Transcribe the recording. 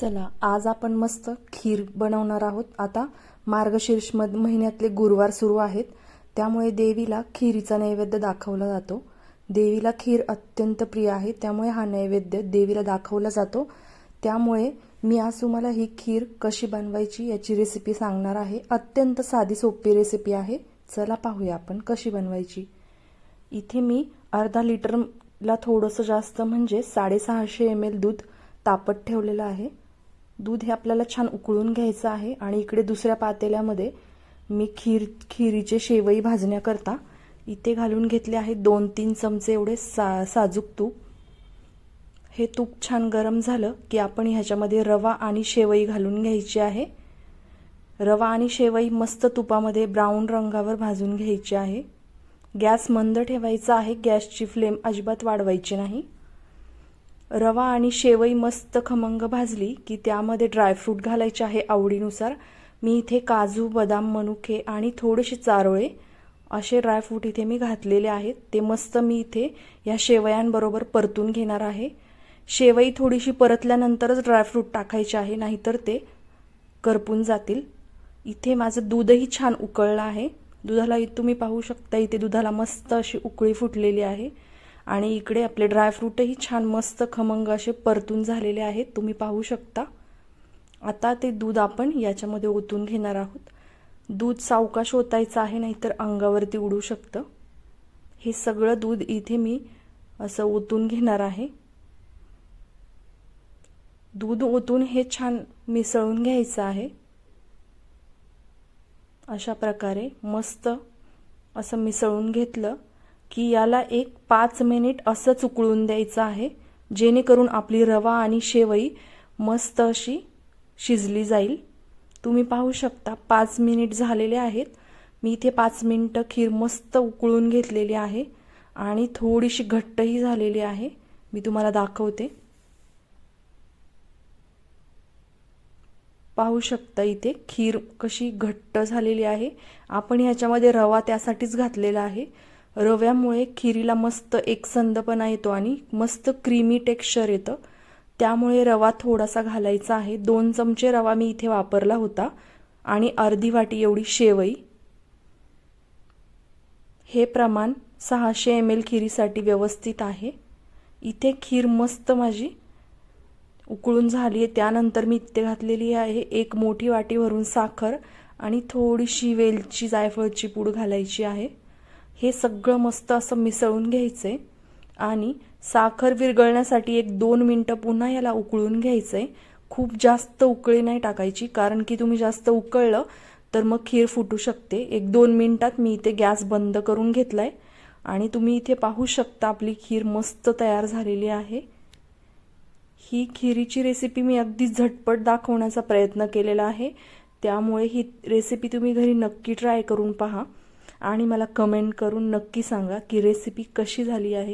चला आज आपण मस्त खीर बनवणार आहोत. आता मार्गशीर्ष मध महिन्यातले गुरुवार सुरू आहेत. त्यामुळे देवीला खीरीचा नैवेद्य दाखवला जातो. देवीला खीर अत्यंत प्रिय आहे त्यामुळे हा नैवेद्य देवीला दाखवला जातो. त्यामुळे मी आज तुम्हाला ही खीर कशी बनवायची याची रेसिपी सांगणार आहे. अत्यंत साधी सोपी रेसिपी आहे. चला पाहूया आपण कशी बनवायची. इथे मी अर्धा लिटरला थोडंसं जास्त म्हणजे साडेसहाशे एम एल दूध तापत ठेवलेलं आहे. दूध हे आपल्याला छान उकळून घ्यायचं आहे आणि इकडे दुसऱ्या पातेल्यामध्ये मी खीर खिरीचे शेवई भाजण्याकरता इथे घालून घेतले आहे दोन तीन चमचे एवढे सा साजूक तूप. हे तूप छान गरम झालं की आपण ह्याच्यामध्ये रवा आणि शेवई घालून घ्यायची आहे. रवा आणि शेवई मस्त तुपामध्ये ब्राऊन रंगावर भाजून घ्यायची आहे. गॅस मंद ठेवायचा आहे गॅसची फ्लेम अजिबात वाढवायची नाही. रवा आणि शेवई मस्त खमंग भाजली की त्यामध्ये ड्रायफ्रूट घालायचे आहे आवडीनुसार. मी इथे काजू बदाम मनुके आणि थोडेसे चारोळे असे ड्रायफ्रूट इथे मी घातलेले आहेत. ते मस्त मी इथे या शेवयांबरोबर परतून घेणार आहे. शेवई थोडीशी परतल्यानंतरच ड्रायफ्रूट टाकायचे आहे नाहीतर ते करपून जातील. इथे माझं दूधही छान उकळलं आहे. दुधाला तुम्ही पाहू शकता इथे दुधाला मस्त अशी उकळी फुटलेली आहे. आणि इकडे आपले ड्रायफ्रूटही छान मस्त खमंग असे परतून झालेले आहेत. तुम्ही पाहू शकता. आता ते दूध आपण याच्यामध्ये ओतून घेणार आहोत. दूध सावकाश ओतायचं आहे नाहीतर अंगावरती उडू शकतं. हे सगळं दूध इथे मी असं ओतून घेणार आहे. दूध ओतून हे छान मिसळून घ्यायचं आहे. अशा प्रकारे मस्त असं मिसळून घेतलं. की याला एक पाच मिनिट असंच उकळून द्यायचं आहे जेणेकरून आपली रवा आणि शेवई मस्त अशी शिजली जाईल. तुम्ही पाहू शकता पाच मिनिट झालेले आहेत. मी इथे पाच मिनटं खीर मस्त उकळून घेतलेली आहे आणि थोडीशी घट्टही झालेली आहे. मी तुम्हाला दाखवते. पाहू शकता इथे खीर कशी घट्ट झालेली आहे. आपण ह्याच्यामध्ये रवा त्यासाठीच घातलेला आहे. रव्यामुळे खिरीला मस्त एकसंदपणा येतो आणि मस्त क्रीमी टेक्स्चर येतं. त्यामुळे रवा थोडासा घालायचा आहे. दोन चमचे रवा मी इथे वापरला होता. आणि अर्धी वाटी एवढी शेवई. हे प्रमाण सहाशे एम एल खिरीसाठी व्यवस्थित आहे. इथे खीर मस्त माझी उकळून झाली आहे. त्यानंतर मी इथे घातलेली आहे एक मोठी वाटी भरून साखर आणि थोडीशी वेलची जायफळची पूड घालायची आहे. हे सगळं मस्त असं मिसळून घ्यायचं आहे आणि साखर विरघळण्यासाठी एक दोन मिनटं पुन्हा याला उकळून घ्यायचं. आहे खूप जास्त उकळी नाही टाकायची कारण की तुम्ही जास्त उकळलं तर मग खीर फुटू शकते. एक दोन मिनटात मी इथे गॅस बंद करून घेतला आहे आणि तुम्ही इथे पाहू शकता आपली खीर मस्त तयार झालेली आहे. ही खिरीची रेसिपी मी अगदी झटपट दाखवण्याचा प्रयत्न केलेला आहे. त्यामुळे ही रेसिपी तुम्ही घरी नक्की ट्राय करून पहा. आणि मला कमेंट करून नक्की सांगा की रेसिपी कशी झाली आहे.